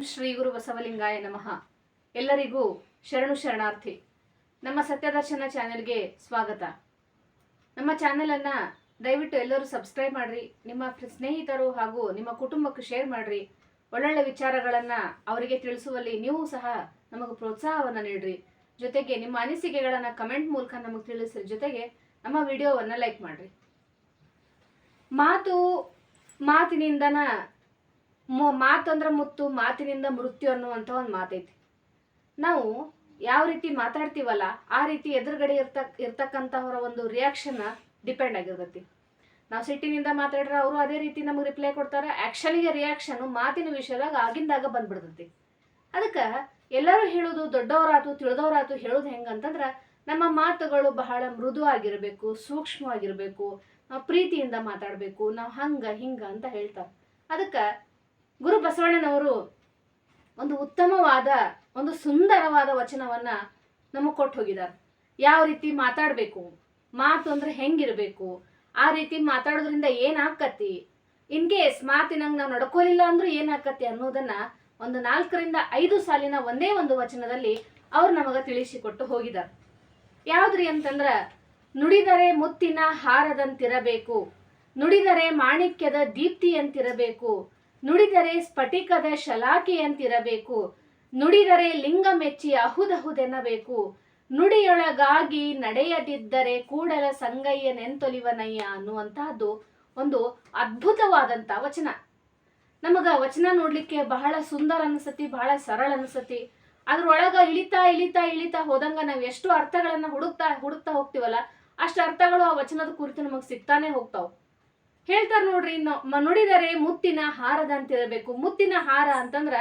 ಶ್ರೀ ಗುರು ಬಸವಲಿಂಗಾಯ ನಮಃ. ಎಲ್ಲರಿಗೂ ಶರಣು ಶರಣಾರ್ಥಿ. ನಮ್ಮ ಸತ್ಯದರ್ಶನ ಚಾನೆಲ್ಗೆ ಸ್ವಾಗತ. ನಮ್ಮ ಚಾನೆಲನ್ನು ದಯವಿಟ್ಟು ಎಲ್ಲರೂ ಸಬ್ಸ್ಕ್ರೈಬ್ ಮಾಡ್ರಿ, ನಿಮ್ಮ ಸ್ನೇಹಿತರು ಹಾಗೂ ನಿಮ್ಮ ಕುಟುಂಬಕ್ಕೆ ಶೇರ್ ಮಾಡ್ರಿ. ಒಳ್ಳೊಳ್ಳೆ ವಿಚಾರಗಳನ್ನು ಅವರಿಗೆ ತಿಳಿಸುವಲ್ಲಿ ನೀವು ಸಹ ನಮಗೆ ಪ್ರೋತ್ಸಾಹವನ್ನು ನೀಡ್ರಿ. ಜೊತೆಗೆ ನಿಮ್ಮ ಅನಿಸಿಕೆಗಳನ್ನು ಕಮೆಂಟ್ ಮೂಲಕ ನಮಗೆ ತಿಳಿಸ್ರಿ ಜೊತೆಗೆ ನಮ್ಮ ವಿಡಿಯೋವನ್ನು ಲೈಕ್ ಮಾಡ್ರಿ. ಮಾತು ಮಾತಿನಿಂದನ ಮಾತಂದ್ರ ಮುತ್ತು, ಮಾತಿನಿಂದ ಮೃತ್ಯು ಅನ್ನುವಂಥ ಒಂದು ಮಾತೈತಿ. ನಾವು ಯಾವ ರೀತಿ ಮಾತಾಡ್ತೀವಲ್ಲ, ಆ ರೀತಿ ಎದುರುಗಡೆ ಇರ್ತಕ್ ಇರ್ತಕ್ಕಂಥವರ ಒಂದು ರಿಯಾಕ್ಷನ್ ಡಿಪೆಂಡ್ ಆಗಿರ್ತೈತಿ. ನಾವು ಸಿಟ್ಟಿನಿಂದ ಮಾತಾಡ್ರೆ ಅವರು ಅದೇ ರೀತಿ ನಮಗೆ ರಿಪ್ಲೈ ಕೊಡ್ತಾರೆ ಆ್ಯಕ್ಷನ್ಗೆ ರಿಯಾಕ್ಷನ್ ಮಾತಿನ ವಿಷಯದಾಗ ಆಗಿಂದಾಗ ಬಂದ್ಬಿಡ್ತೈತಿ. ಅದಕ್ಕೆ ಎಲ್ಲರೂ ಹೇಳೋದು ದೊಡ್ಡವರಾತು, ತಿಳಿದವರಾತು ಹೇಳೋದು ಹೆಂಗಂತಂದ್ರೆ ನಮ್ಮ ಮಾತುಗಳು ಬಹಳ ಮೃದು ಆಗಿರಬೇಕು, ಸೂಕ್ಷ್ಮವಾಗಿರಬೇಕು ಪ್ರೀತಿಯಿಂದ ಮಾತಾಡಬೇಕು, ನಾವು ಹಂಗ, ಹಿಂಗ ಅಂತ ಹೇಳ್ತಾರೆ. ಅದಕ್ಕೆ ಗುರು ಬಸವಣ್ಣನವರು ಒಂದು ಉತ್ತಮವಾದ, ಒಂದು ಸುಂದರವಾದ ವಚನವನ್ನ ನಮಗೆ ಕೊಟ್ಟು ಹೋಗಿದ್ದಾರೆ ಯಾವ ರೀತಿ ಮಾತಾಡಬೇಕು, ಮಾತು ಅಂದ್ರೆ ಹೆಂಗಿರಬೇಕು, ಆ ರೀತಿ ಮಾತಾಡೋದ್ರಿಂದ ಏನಾಕತಿ ಇನ್ ಕೇಸ್ ಮಾತಿನಂಗೆ ನಾವು ನಡ್ಕೊಲಿಲ್ಲ ಅಂದ್ರೂ ಏನಾಕತಿ ಅನ್ನೋದನ್ನ ಒಂದು ನಾಲ್ಕರಿಂದ ಐದು ಸಾಲಿನ ಒಂದೇ ಒಂದು ವಚನದಲ್ಲಿ ಅವ್ರು ನಮಗೆ ತಿಳಿಸಿಕೊಟ್ಟು ಹೋಗಿದ್ದಾರೆ ಯಾವ್ದ್ರಿ ಅಂತಂದ್ರ, ನುಡಿದರೆ ಮುತ್ತಿನ ಹಾರದಂತಿರಬೇಕು, ನುಡಿದರೆ ಮಾಣಿಕ್ಯದ ದೀಪ್ತಿಯಂತಿರಬೇಕು ನುಡಿದರೆ ಸ್ಫಟಿಕದ ಶಲಾಕೆಯಂತಿರಬೇಕು ನುಡಿದರೆ ಲಿಂಗ ಮೆಚ್ಚಿ ಅಹುದಹುದೆನ್ನಬೇಕು. ನುಡಿಯೊಳಗಾಗಿ ನಡೆಯದಿದ್ದರೆ ಕೂಡಲ ಸಂಗಯ್ಯ ನೆಂತೊಲಿವನಯ್ಯ ಅನ್ನುವಂತಹದ್ದು ಒಂದು ಅದ್ಭುತವಾದಂತ ವಚನ. ನಮಗ ವಚನ ನೋಡ್ಲಿಕ್ಕೆ ಬಹಳ ಸುಂದರ ಅನಿಸತಿ, ಬಹಳ ಸರಳ ಅನಿಸತಿ. ಅದ್ರೊಳಗ ಇಳಿತಾ ಇಳಿತಾ ಇಳಿತಾ ಹೋದಂಗ ನಾವ್ ಎಷ್ಟು ಅರ್ಥಗಳನ್ನ ಹುಡುಕ್ತಾ ಹುಡುಕ್ತಾ ಹೋಗ್ತಿವಲ್ಲ, ಅಷ್ಟು ಅರ್ಥಗಳು ಆ ವಚನದ ಕುರಿತು ನಮಗ್ ಸಿಗ್ತಾನೆ ಹೋಗ್ತಾವ್. ಹೇಳ್ತಾರ ನೋಡ್ರಿ ನೋಡಿದರೆ ಮ- ನುಡಿದರೆ ಮುತ್ತಿನ ಇರಬೇಕು ಮುತ್ತಿನ ಹಾರ ಅಂತಂದ್ರ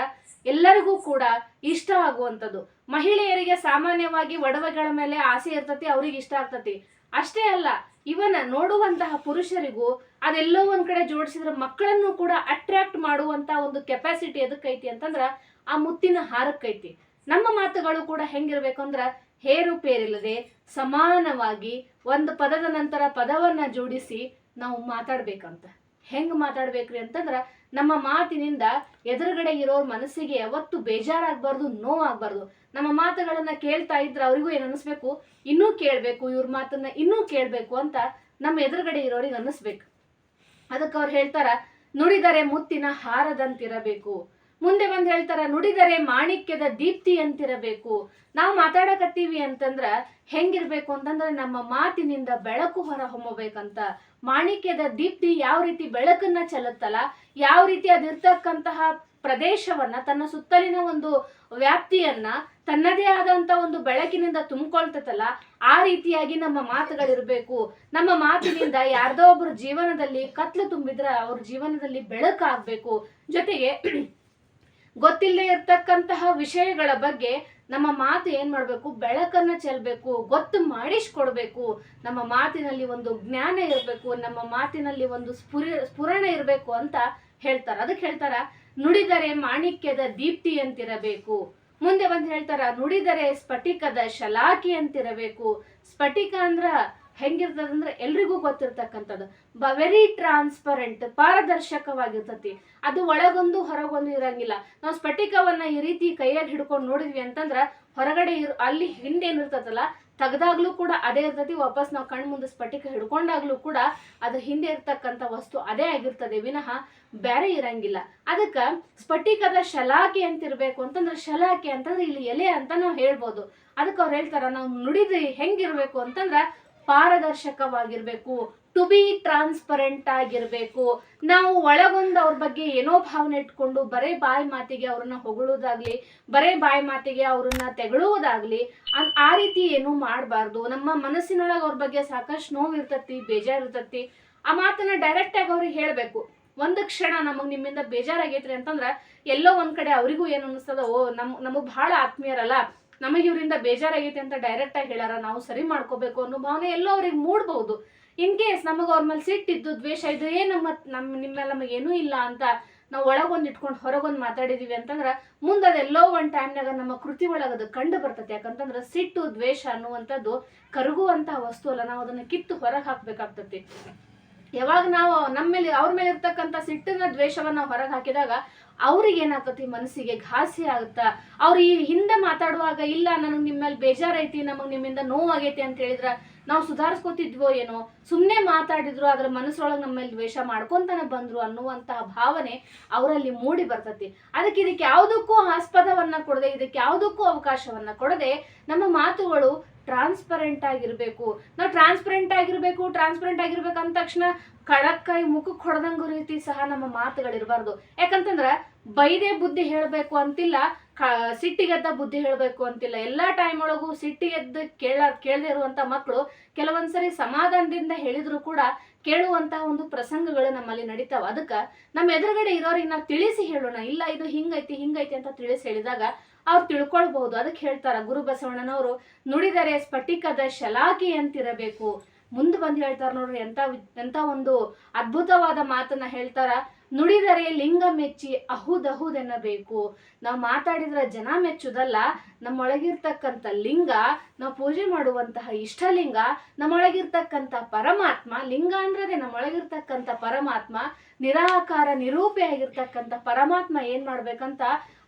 ಎಲ್ಲರಿಗೂ ಕೂಡ ಇಷ್ಟ ಆಗುವಂಥದ್ದು ಮಹಿಳೆಯರಿಗೆ ಸಾಮಾನ್ಯವಾಗಿ ಒಡವೆಗಳ ಮೇಲೆ ಆಸೆ ಇರ್ತತಿ, ಅವ್ರಿಗೆ ಇಷ್ಟ ಆಗ್ತತಿ. ಅಷ್ಟೇ ಅಲ್ಲ ಇವನ ನೋಡುವಂತಹ ಪುರುಷರಿಗೂ ಅದೆಲ್ಲೋ ಒಂದ್ ಕಡೆ ಜೋಡಿಸಿದ್ರೆ ಮಕ್ಕಳನ್ನು ಕೂಡ ಅಟ್ರಾಕ್ಟ್ ಮಾಡುವಂತ ಒಂದು ಕೆಪಾಸಿಟಿ ಎದಕ್ಕೈತಿ ಅಂತಂದ್ರ ಆ ಮುತ್ತಿನ ಹಾರಕ್ಕೈತಿ. ನಮ್ಮ ಮಾತುಗಳು ಕೂಡ ಹೆಂಗಿರ್ಬೇಕು ಅಂದ್ರ ಹೇರುಪೇರಿಲ್ಲದೆ ಸಮಾನವಾಗಿ ಒಂದು ಪದದ ನಂತರ ಪದವನ್ನ ಜೋಡಿಸಿ ನಾವು ಮಾತಾಡ್ಬೇಕಂತ. ಹೆಂಗ್ ಮಾತಾಡ್ಬೇಕ್ರಿ ಅಂತಂದ್ರ, ನಮ್ಮ ಮಾತಿನಿಂದ ಎದುರುಗಡೆ ಇರೋರ್ ಮನಸ್ಸಿಗೆ ಯಾವತ್ತು ಬೇಜಾರಾಗಬಾರ್ದು, ನೋವಾಗಬಾರ್ದು. ನಮ್ಮ ಮಾತುಗಳನ್ನ ಕೇಳ್ತಾ ಇದ್ರೆ ಅವ್ರಿಗೂ ಏನ್ ಅನಿಸ್ಬೇಕು ಇನ್ನೂ ಕೇಳ್ಬೇಕು, ಇವ್ರ ಮಾತನ್ನ ಇನ್ನೂ ಕೇಳ್ಬೇಕು ಅಂತ ನಮ್ಮ ಎದುರುಗಡೆ ಇರೋರಿಗೆ ಅನ್ನಿಸ್ಬೇಕು. ಅದಕ್ಕೆ ಅವ್ರು ಹೇಳ್ತಾರ, ನುಡಿದರೆ ಮುತ್ತಿನ ಹಾರದಂತಿರಬೇಕು. ಮುಂದೆ ಬಂದು ಹೇಳ್ತಾರ, ನುಡಿದರೆ ಮಾಣಿಕ್ಯದ ದೀಪ್ತಿ ಅಂತಿರಬೇಕು. ನಾವು ಮಾತಾಡಕತ್ತೀವಿ ಅಂತಂದ್ರ ಹೆಂಗಿರ್ಬೇಕು ಅಂತಂದ್ರೆ ನಮ್ಮ ಮಾತಿನಿಂದ ಬೆಳಕು ಹೊರ ಹೊಮ್ಮಬೇಕಂತ. ಮಾಣಿಕ್ಯದ ದೀಪ್ತಿ ಯಾವ ರೀತಿ ಬೆಳಕನ್ನ ಚೆಲ್ಲುತ್ತಲ್ಲ, ಯಾವ ರೀತಿ ಅದಿರ್ತಕ್ಕಂತಹ ಪ್ರದೇಶವನ್ನ, ತನ್ನ ಸುತ್ತಲಿನ ಒಂದು ವ್ಯಾಪ್ತಿಯನ್ನ, ತನ್ನದೇ ಆದಂತ ಒಂದು ಬೆಳಕಿನಿಂದ ತುಂಬಿಕೊಳ್ತತಲ್ಲ, ಆ ರೀತಿಯಾಗಿ ನಮ್ಮ ಮಾತುಗಳಿರ್ಬೇಕು. ನಮ್ಮ ಮಾತಿನಿಂದ ಯಾರ್ದೋ ಒಬ್ಬರ ಜೀವನದಲ್ಲಿ ಕತ್ಲು ತುಂಬಿದ್ರ ಅವ್ರ ಜೀವನದಲ್ಲಿ ಬೆಳಕಾಗ್ಬೇಕು. ಜೊತೆಗೆ ಗೊತ್ತಿಲ್ಲದೆ ಇರ್ತಕ್ಕಂತಹ ವಿಷಯಗಳ ಬಗ್ಗೆ ನಮ್ಮ ಮಾತು ಏನ್ ಮಾಡಬೇಕು? ಬೆಳಕನ್ನ ಚೆಲ್ಬೇಕು, ಗೊತ್ತು ಮಾಡಿಸ್ಕೊಡ್ಬೇಕು. ನಮ್ಮ ಮಾತಿನಲ್ಲಿ ಒಂದು ಜ್ಞಾನ ಇರಬೇಕು, ನಮ್ಮ ಮಾತಿನಲ್ಲಿ ಒಂದು ಸ್ಫುರಿ, ಸ್ಫುರಣ ಇರಬೇಕು ಅಂತ ಹೇಳ್ತಾರ. ಅದಕ್ಕೆ ಹೇಳ್ತಾರ, ನುಡಿದರೆ ಮಾಣಿಕ್ಯದ ದೀಪ್ತಿ ಅಂತಿರಬೇಕು. ಮುಂದೆ ಬಂದು ಹೇಳ್ತಾರ, ನುಡಿದರೆ ಸ್ಫಟಿಕದ ಶಲಾಕಿ ಅಂತಿರಬೇಕು. ಸ್ಫಟಿಕ ಅಂದ್ರ ಹೆಂಗಿರ್ತದಂದ್ರೆ ಎಲ್ರಿಗೂ ಗೊತ್ತಿರ್ತಕ್ಕಂಥದ್ದು. ಬ ವೆರಿ ಟ್ರಾನ್ಸ್ಪರೆಂಟ್ ಪಾರದರ್ಶಕವಾಗಿರ್ತತಿ. ಅದು ಒಳಗೊಂದು ಹೊರಗೊಂದು ಇರಂಗಿಲ್ಲ. ನಾವು ಸ್ಫಟಿಕವನ್ನ ಈ ರೀತಿ ಕೈಯಾಗಿ ಹಿಡ್ಕೊಂಡು ನೋಡಿದ್ವಿ ಅಂತಂದ್ರ ಹೊರಗಡೆ ಇರು ಅಲ್ಲಿ ಹಿಂದೆ ಏನಿರ್ತದಲ್ಲ ತೆಗ್ದಾಗ್ಲೂ ಕೂಡ ಅದೇ ಇರ್ತತಿ. ವಾಪಸ್ ನಾವು ಕಣ್ ಮುಂದೆ ಸ್ಫಟಿಕ ಹಿಡ್ಕೊಂಡಾಗ್ಲೂ ಕೂಡ ಅದು ಹಿಂದೆ ಇರ್ತಕ್ಕಂಥ ವಸ್ತು ಅದೇ ಆಗಿರ್ತದೆ. ವಿನಃ ಬೇರೆ ಇರಂಗಿಲ್ಲ. ಅದಕ್ಕ ಸ್ಫಟಿಕದ ಶಲಾಕೆ ಇರಬೇಕು ಅಂತಂದ್ರೆ ಶಲಾಕೆ ಅಂತಂದ್ರೆ ಇಲ್ಲಿ ಎಲೆ ಅಂತ ನಾವು ಹೇಳ್ಬೋದು. ಅದಕ್ಕೆ ಅವ್ರು ಹೇಳ್ತಾರ, ನಾವು ನುಡಿದ್ರಿ ಹೆಂಗಿರ್ಬೇಕು ಅಂತಂದ್ರ ಪಾರದರ್ಶಕವಾಗಿರ್ಬೇಕು ಟು ಬಿ ಟ್ರಾನ್ಸ್ಪರೆಂಟ್ ಆಗಿರ್ಬೇಕು. ನಾವು ಒಳಗೊಂದು ಅವ್ರ ಬಗ್ಗೆ ಏನೋ ಭಾವನೆ ಇಟ್ಕೊಂಡು ಬರೇ ಬಾಯಿ ಮಾತಿಗೆ ಅವ್ರನ್ನ ಹೊಗಳೋದಾಗ್ಲಿ ಬರೇ ಬಾಯಿ ಮಾತಿಗೆ ಅವ್ರನ್ನ ತೆಗಳುವುದಾಗ್ಲಿ ಆ ರೀತಿ ಏನು ಮಾಡಬಾರ್ದು. ನಮ್ಮ ಮನಸ್ಸಿನೊಳಗೆ ಅವ್ರ ಬಗ್ಗೆ ಸಾಕಷ್ಟು ನೋವು ಇರ್ತತಿ ಬೇಜಾರ್ ಇರ್ತತಿ ಆ ಮಾತನ್ನ ಡೈರೆಕ್ಟ್ ಆಗಿ ಅವ್ರಿಗೆ ಹೇಳಬೇಕು. ಒಂದು ಕ್ಷಣ ನಮಗ್ ನಿಮ್ಮಿಂದ ಬೇಜಾರಾಗೈತ್ರಿ ಅಂತಂದ್ರ ಎಲ್ಲೋ ಒಂದ್ ಕಡೆ ಅವರಿಗೂ ಏನು ಅನಿಸ್ತದ, ಓ ನಮ್ ನಮಗ್ ಬಹಳ ಆತ್ಮೀಯರಲ್ಲ. ನಮಗೆ ಇವರಿಂದ ಬೇಜಾರಾಗೈತೆ ಅಂತ ಡೈರೆಕ್ಟ್ ಆಗಿ ಹೇಳಾರ, ನಾವು ಸರಿ ಮಾಡ್ಕೋಬೇಕು ಅನ್ನೋ ಭಾವನೆ ಎಲ್ಲೋ ಅವ್ರಿಗೆ ಮೂಡ್ಬಹುದು ಇನ್ ಕೇಸ್ ನಮಗೆ ಅವ್ರ ಮೇಲೆ ಸಿಟ್ಟಿದ್ದು ದ್ವೇಷ ಇದು ಏನು ನಮ್ಮ ನಮ್ ನಿಮ್ಮೇಲೆ ನಮಗೆ ಏನೂ ಇಲ್ಲ ಅಂತ ನಾವು ಒಳಗೊಂದು ಇಟ್ಕೊಂಡು ಹೊರಗೊಂದು ಮಾತಾಡಿದೀವಿ ಅಂತಂದ್ರೆ ಮುಂದೆ ಅದೆಲ್ಲೋ ಒಂದ್ ಟೈಮ್ನಾಗ ನಮ್ಮ ಕೃತಿ ಒಳಗೆ ಅದು ಕಂಡು ಬರ್ತೈತಿ. ಯಾಕಂತಂದ್ರೆ ಸಿಟ್ಟು, ದ್ವೇಷ ಅನ್ನುವಂಥದ್ದು ಕರಗುವಂತಹ ವಸ್ತು ಅಲ್ಲ, ನಾವು ಅದನ್ನ ಕಿತ್ತು ಹೊರಗೆ ಹಾಕ್ಬೇಕಾಗ್ತತಿ. ಯಾವಾಗ ನಾವು ನಮ್ಮ ಮೇಲೆ, ಅವ್ರ ಮೇಲೆ ಇರ್ತಕ್ಕಂಥ ಸಿಟ್ಟನ್ನ ದ್ವೇಷವನ್ನ ಹೊರಗೆ ಹಾಕಿದಾಗ ಅವ್ರಿಗೆ ಏನಾಗತ್ತಿ? ಮನಸ್ಸಿಗೆ ಘಾಸಿ ಆಗುತ್ತಾ? ಅವ್ರು ಈ ಹಿಂದೆ ಮಾತಾಡುವಾಗ, ಇಲ್ಲ, ನನಗೆ ನಿಮ್ಮ ಮೇಲೆ ಬೇಜಾರೈತಿ ನಮಗೆ ನಿಮ್ಮಿಂದ ನೋವಾಗೈತಿ ಅಂತ ಹೇಳಿದ್ರ ನಾವು ಸುಧಾರಿಸ್ಕೊತಿದ್ವೋ ಏನೋ? ಸುಮ್ಮನೆ ಮಾತಾಡಿದ್ರು ಅದ್ರ ಮನಸ್ಸೊಳಗೆ ನಮ್ಮ ಮೇಲೆ ದ್ವೇಷ ಮಾಡ್ಕೊಂತಾನೆ ಬಂದ್ರು ಅನ್ನುವಂತಹ ಭಾವನೆ ಅವರಲ್ಲಿ ಮೂಡಿ ಬರ್ತತಿ. ಅದಕ್ಕೆ ಇದಕ್ಕೆ ಯಾವುದಕ್ಕೂ ಆಸ್ಪದವನ್ನ ಕೊಡದೆ, ಇದಕ್ಕೆ ಯಾವುದಕ್ಕೂ ಅವಕಾಶವನ್ನ ಕೊಡದೆ, ನಮ್ಮ ಮಾತುಗಳು ಟ್ರಾನ್ಸ್ಪರೆಂಟ್ ಆಗಿರಬೇಕು. ನಾವು ಟ್ರಾನ್ಸ್ಪರೆಂಟ್ ಆಗಿರಬೇಕು ಟ್ರಾನ್ಸ್ಪರೆಂಟ್ ಆಗಿರ್ಬೇಕು ಅಂದ ತಕ್ಷಣ ಕಳಕ್ಕಾಯಿ ಮುಖಕ್ಕೆ ಹೊಡೆದಂಗ ರೀತಿ ಸಹ ನಮ್ಮ ಮಾತುಗಳಿರಬಾರ್ದು ಯಾಕಂತಂದ್ರೆ ಬೈದೆ ಬುದ್ಧಿ ಹೇಳಬೇಕು ಅಂತಿಲ್ಲ, ಕ ಸಿಟ್ಟಿಗೆದ್ದ ಬುದ್ಧಿ ಹೇಳಬೇಕು ಅಂತಿಲ್ಲ. ಎಲ್ಲಾ ಟೈಮ್ ಒಳಗೂ ಸಿಟ್ಟಿಗೆದ್ದು ಕೇಳ, ಕೇಳದೇ ಇರುವಂತ ಮಕ್ಕಳು ಕೆಲವೊಂದ್ಸರಿ ಸಮಾಧಾನದಿಂದ ಹೇಳಿದ್ರು ಕೂಡ ಕೇಳುವಂತಹ ಒಂದು ಪ್ರಸಂಗಗಳು ನಮ್ಮಲ್ಲಿ ನಡೀತಾವ. ಅದಕ್ಕೆ ನಮ್ಮ ಎದುರುಗಡೆ ಇರೋರಿಗೆ ನಾವು ತಿಳಿಸಿ ಹೇಳೋಣ. ಇಲ್ಲ, ಇದು ಹಿಂಗೈತಿ ಹಿಂಗೈತಿ ಅಂತ ತಿಳಿಸಿ ಹೇಳಿದಾಗ ಅವ್ರು ತಿಳ್ಕೊಳ್ಬಹುದು. ಅದಕ್ಕೆ ಹೇಳ್ತಾರ, ಗುರು ಬಸವಣ್ಣನವರು, ನುಡಿದರೆ ಸ್ಫಟಿಕದ ಶಲಾಕಿ ಅಂತಿರಬೇಕು. ಮುಂದೆ ಬಂದು ಹೇಳ್ತಾರ ನೋಡ್ರಿ, ಎಂತ ಎಂತ ಒಂದು ಅದ್ಭುತವಾದ ಮಾತನ್ನ ಹೇಳ್ತಾರ. ನುಡಿದರೆ ಲಿಂಗ ಮೆಚ್ಚಿ ಅಹುದಹುದೆನ್ನಬೇಕು ನಾವು ಮಾತಾಡಿದ್ರೆ ಜನ ಮೆಚ್ಚುದಲ್ಲ, ನಮ್ಮೊಳಗಿರ್ತಕ್ಕಂಥ ಲಿಂಗ, ನಾವು ಪೂಜೆ ಮಾಡುವಂತಹ ಇಷ್ಟಲಿಂಗ, ನಮ್ಮೊಳಗಿರ್ತಕ್ಕಂಥ ಪರಮಾತ್ಮ, ಲಿಂಗ ಅಂದ್ರದೆ ನಮ್ಮೊಳಗಿರ್ತಕ್ಕಂಥ ಪರಮಾತ್ಮ, ನಿರಾಕಾರ ನಿರೂಪಿ ಆಗಿರ್ತಕ್ಕಂಥ ಪರಮಾತ್ಮ ಏನ್ ಮಾಡ್ಬೇಕಂತ?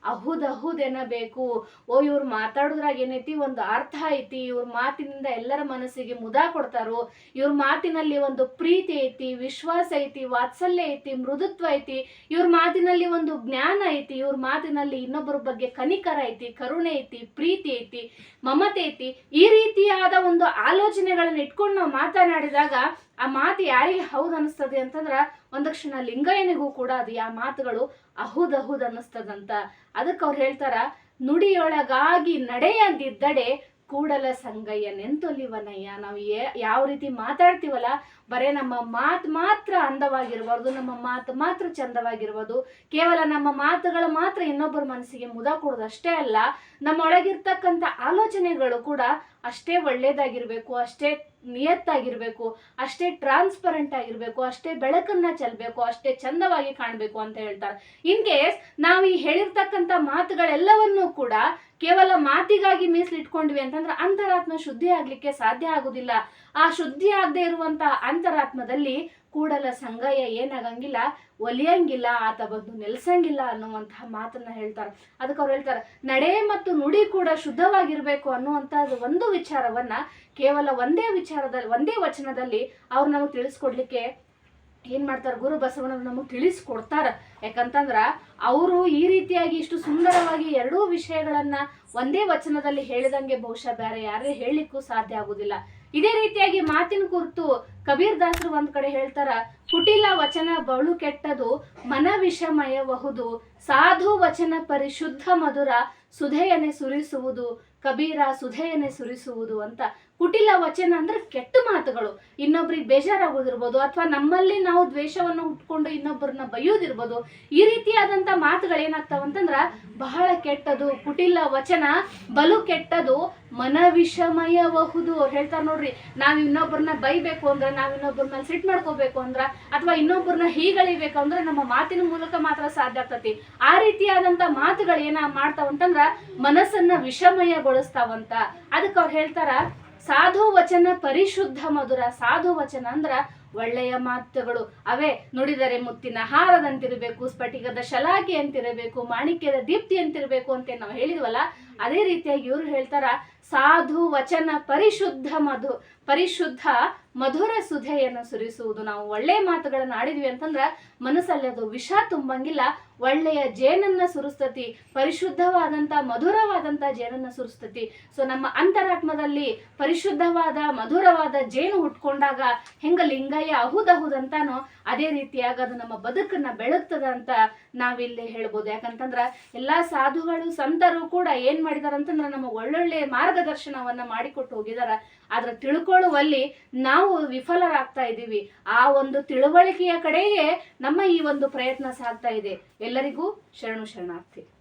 ಅಹುದಹುದೆನ್ನಬೇಕು ಓ, ಇವ್ರು ಮಾತಾಡುದ್ರಾಗ ಏನೈತಿ? ಒಂದು ಅರ್ಥ ಐತಿ. ಇವ್ರ ಮಾತಿನಿಂದ ಎಲ್ಲರ ಮನಸ್ಸಿಗೆ ಮುದ ಕೊಡ್ತಾರೋ. ಇವ್ರ ಮಾತಿನಲ್ಲಿ ಒಂದು ಪ್ರೀತಿ ಐತಿ, ವಿಶ್ವಾಸ ಐತಿ, ವಾತ್ಸಲ್ಯ ಐತಿ, ಮೃದುತ್ವ ಐತಿ, ಇವ್ರ ಮಾತಿನಲ್ಲಿ ಒಂದು ಜ್ಞಾನ ಐತಿ, ಇವ್ರ ಮಾತಿನಲ್ಲಿ ಇನ್ನೊಬ್ಬರ ಬಗ್ಗೆ ಕನಿಕರ ಐತಿ, ಕರುಣೆ ಐತಿ, ಪ್ರೀತಿ ಐತಿ, ಮಮತೆ ಐತಿ. ಈ ರೀತಿಯಾದ ಒಂದು ಆಲೋಚನೆಗಳನ್ನ ಇಟ್ಕೊಂಡು ನಾವು ಮಾತನಾಡಿದಾಗ ಆ ಮಾತು ಯಾರಿಗೆ ಹೌದು ಅನಿಸ್ತದೆ ಅಂತಂದ್ರ ಒಂದಕ್ಷಣ ಲಿಂಗಯ್ಯನಿಗೂ ಕೂಡ ಅದು ಆ ಮಾತುಗಳು ಅಹುದ್ ಅಹುದ್ ಅನ್ನಿಸ್ತದಂತ. ಅದಕ್ಕೆ ಅವ್ರು ಹೇಳ್ತಾರ, ನುಡಿಯೊಳಗಾಗಿ ನಡೆಯದಿದ್ದಡೆ ಕೂಡಲ ಸಂಗಯ್ಯ ನೆಂತೊಲಿವನಯ್ಯ. ನಾವು ಯಾವ ರೀತಿ ಮಾತಾಡ್ತೀವಲ್ಲ ಬರೇ ನಮ್ಮ ಮಾತು ಮಾತ್ರ ಅಂದವಾಗಿರಬಾರ್ದು, ನಮ್ಮ ಮಾತು ಮಾತ್ರ ಚಂದವಾಗಿರ್ಬೋದು. ಕೇವಲ ನಮ್ಮ ಮಾತುಗಳು ಮಾತ್ರ ಇನ್ನೊಬ್ಬರ ಮನಸ್ಸಿಗೆ ಮುದ ಕೊಡೋದು ಅಷ್ಟೇ ಅಲ್ಲ, ನಮ್ಮೊಳಗಿರ್ತಕ್ಕಂಥ ಆಲೋಚನೆಗಳು ಕೂಡ ಅಷ್ಟೇ ಒಳ್ಳೇದಾಗಿರ್ಬೇಕು, ಅಷ್ಟೇ ನಿಯತ್ತಾಗಿರ್ಬೇಕು, ಅಷ್ಟೇ ಟ್ರಾನ್ಸ್ಪರೆಂಟ್ ಆಗಿರ್ಬೇಕು, ಅಷ್ಟೇ ಬೆಳಕನ್ನ ಚೆಲ್ಬೇಕು, ಅಷ್ಟೇ ಚಂದವಾಗಿ ಕಾಣಬೇಕು ಅಂತ ಹೇಳ್ತಾರೆ. ಇನ್ ಕೇಸ್ ನಾವು ಈ ಹೇಳಿರ್ತಕ್ಕಂಥ ಮಾತುಗಳೆಲ್ಲವನ್ನೂ ಕೂಡ ಕೇವಲ ಮಾತಿಗಾಗಿ ಮೀಸಲಿಟ್ಕೊಂಡ್ವಿ ಅಂತಂದ್ರೆ ಅಂತರಾತ್ಮ ಶುದ್ಧಿ ಆಗ್ಲಿಕ್ಕೆ ಸಾಧ್ಯ ಆಗುದಿಲ್ಲ. ಆ ಶುದ್ಧಿ ಆಗದೆ ಇರುವಂತಹ ಅಂತರಾತ್ಮದಲ್ಲಿ ಕೂಡಲ ಸಂಗಯ್ಯ ಏನಾಗಂಗಿಲ್ಲ, ಒಲಿಯಂಗಿಲ್ಲ, ಆತ ಬಂದು ನೆಲೆಸಂಗಿಲ್ಲ ಅನ್ನುವಂತಹ ಮಾತನ್ನ ಹೇಳ್ತಾರೆ. ಅದಕ್ಕೆ ಅವ್ರು ಹೇಳ್ತಾರೆ, ನಡೆ ಮತ್ತು ನುಡಿ ಕೂಡ ಶುದ್ಧವಾಗಿರ್ಬೇಕು ಅನ್ನುವಂಥದ್ದು ಒಂದು ವಿಚಾರವನ್ನ ಕೇವಲ ಒಂದೇ ವಿಚಾರದಲ್ಲಿ, ಒಂದೇ ವಚನದಲ್ಲಿ ಅವ್ರು ನಮಗೆ ತಿಳಿಸ್ಕೊಡ್ಲಿಕ್ಕೆ ಏನ್ ಮಾಡ್ತಾರ, ಗುರು ಬಸವಣ್ಣರು ನಮಗೆ ತಿಳಿಸ್ಕೊಡ್ತಾರ. ಯಾಕಂತಂದ್ರ ಅವರು ಈ ರೀತಿಯಾಗಿ ಇಷ್ಟು ಸುಂದರವಾಗಿ ಎರಡೂ ವಿಷಯಗಳನ್ನ ಒಂದೇ ವಚನದಲ್ಲಿ ಹೇಳಿದಂಗೆ ಬಹುಶಃ ಬೇರೆ ಯಾರೇ ಹೇಳಲಿಕ್ಕೂ ಸಾಧ್ಯ ಆಗುದಿಲ್ಲ. ಇದೇ ರೀತಿಯಾಗಿ ಮಾತಿನ ಕುರಿತು ಕಬೀರ್ ದಾಸರು ಒಂದ್ ಕಡೆ ಹೇಳ್ತಾರ, ಕುಟಿಲ ವಚನ ಬಳು ಕೆಟ್ಟದು, ಮನ ವಿಷಮಯಬಹುದು ಸಾಧು ವಚನ ಪರಿಶುದ್ಧ ಮಧುರ, ಸುಧೆಯನೆ ಸುರಿಸುವುದು, ಕಬೀರ ಸುಧೆಯನೆ ಸುರಿಸುವುದು ಅಂತ. ಕುಟಿಲ ವಚನ ಅಂದ್ರೆ ಕೆಟ್ಟ ಮಾತುಗಳು. ಇನ್ನೊಬ್ರಿಗೆ ಬೇಜಾರಾಗೋದಿರ್ಬೋದು ಅಥವಾ ನಮ್ಮಲ್ಲಿ ನಾವು ದ್ವೇಷವನ್ನು ಹುಟ್ಕೊಂಡು ಇನ್ನೊಬ್ಬರನ್ನ ಬೈಯೋದಿರ್ಬೋದು, ಈ ರೀತಿಯಾದಂತ ಮಾತುಗಳು ಏನಾಗ್ತಾವ ಅಂತಂದ್ರ, ಬಹಳ ಕೆಟ್ಟದು. ಕುಟಿಲ ವಚನ ಬಲು ಕೆಟ್ಟದು. ಮನವಿಷಮಯಬಹುದು ಅವ್ರು ಹೇಳ್ತಾರ ನೋಡ್ರಿ. ನಾವು ಇನ್ನೊಬ್ಬರನ್ನ ಬೈಬೇಕು ಅಂದ್ರ, ನಾವು ಇನ್ನೊಬ್ಬರ ಮೇಲೆ ಸಿಟ್ ಮಾಡ್ಕೋಬೇಕು ಅಂದ್ರ, ಅಥವಾ ಇನ್ನೊಬ್ಬರನ್ನ ಹೀಗಳಿಬೇಕು ಅಂದ್ರೆ ನಮ್ಮ ಮಾತಿನ ಮೂಲಕ ಮಾತ್ರ ಸಾಧ್ಯ ಆಗ್ತತಿ. ಆ ರೀತಿಯಾದಂತ ಮಾತುಗಳು ಏನ ಮಾಡ್ತಾವಂತಂದ್ರ ಮನಸ್ಸನ್ನ ವಿಷಮಯಗೊಳಿಸ್ತಾವಂತ. ಅದಕ್ಕೆ ಅವ್ರು ಹೇಳ್ತಾರ ಸಾಧು ವಚನ ಪರಿಶುದ್ಧ ಮಧುರ ಸಾಧು ವಚನ ಅಂದ್ರ ಒಳ್ಳೆಯ ಮಾತುಗಳು. ಅವೇ, ನುಡಿದರೆ ಮುತ್ತಿನ ಹಾರದಂತಿರಬೇಕು, ಸ್ಫಟಿಕದ ಶಲಾಖೆ ಅಂತಿರಬೇಕು, ಮಾಣಿಕ್ಯದ ದೀಪ್ತಿ ಅಂತಿರಬೇಕು ಅಂತ ನಾವು ಹೇಳಿದ್ವಲ್ಲ, ಅದೇ ರೀತಿಯಾಗಿ ಇವರು ಹೇಳ್ತಾರ, ಸಾಧು ವಚನ ಪರಿಶುದ್ಧ ಮಧು, ಪರಿಶುದ್ಧ ಮಧುರ ಸುಧೆಯನ್ನು ಸುರಿಸುವುದು. ನಾವು ಒಳ್ಳೆ ಮಾತುಗಳನ್ನು ಆಡಿದ್ವಿ ಅಂತಂದ್ರ ಮನಸ್ಸಲ್ಲಿ ಅದು ವಿಷ ತುಂಬಂಗಿಲ್ಲ. ಒಳ್ಳೆಯ ಜೇನನ್ನ ಸುರಿಸ್ತತಿ, ಪರಿಶುದ್ಧವಾದಂತ, ಮಧುರವಾದಂತ ಜೇನನ್ನ ಸುರಿಸ್ತತಿ. ಸೊ ನಮ್ಮ ಅಂತರಾತ್ಮದಲ್ಲಿ ಪರಿಶುದ್ಧವಾದ, ಮಧುರವಾದ ಜೇನು ಹುಟ್ಕೊಂಡಾಗ ಹೆಂಗ ಲಿಂಗಯ್ಯ ಅಹುದಹುದ್ ಅಂತಾನೋ ಅದೇ ರೀತಿಯಾಗಿ ಅದು ನಮ್ಮ ಬದುಕನ್ನ ಬೆಳಗ್ತದ ಅಂತ ನಾವಿಲ್ಲಿ ಹೇಳ್ಬೋದು. ಯಾಕಂತಂದ್ರ ಎಲ್ಲಾ ಸಾಧುಗಳು, ಸಂತರು ಕೂಡ ಏನ್ ಮಾಡಿದಾರ ಅಂತಂದ್ರ ನಮಗೆ ಒಳ್ಳೊಳ್ಳೆ ಮಾರ್ಗದರ್ಶನವನ್ನ ಮಾಡಿಕೊಟ್ಟು ಹೋಗಿದಾರ. ಆದ್ರ ತಿಳ್ಕೊಳ್ಳುವಲ್ಲಿ ನಾವು ವಿಫಲರಾಗ್ತಾ ಇದ್ದೀವಿ. ಆ ಒಂದು ತಿಳುವಳಿಕೆಯ ಕಡೆಗೆ ನಮ್ಮ ಈ ಒಂದು ಪ್ರಯತ್ನ ಸಾಗ್ತಾ ಇದೆ. ಎಲ್ಲರಿಗೂ ಶರಣು ಶರಣಾರ್ಥಿ.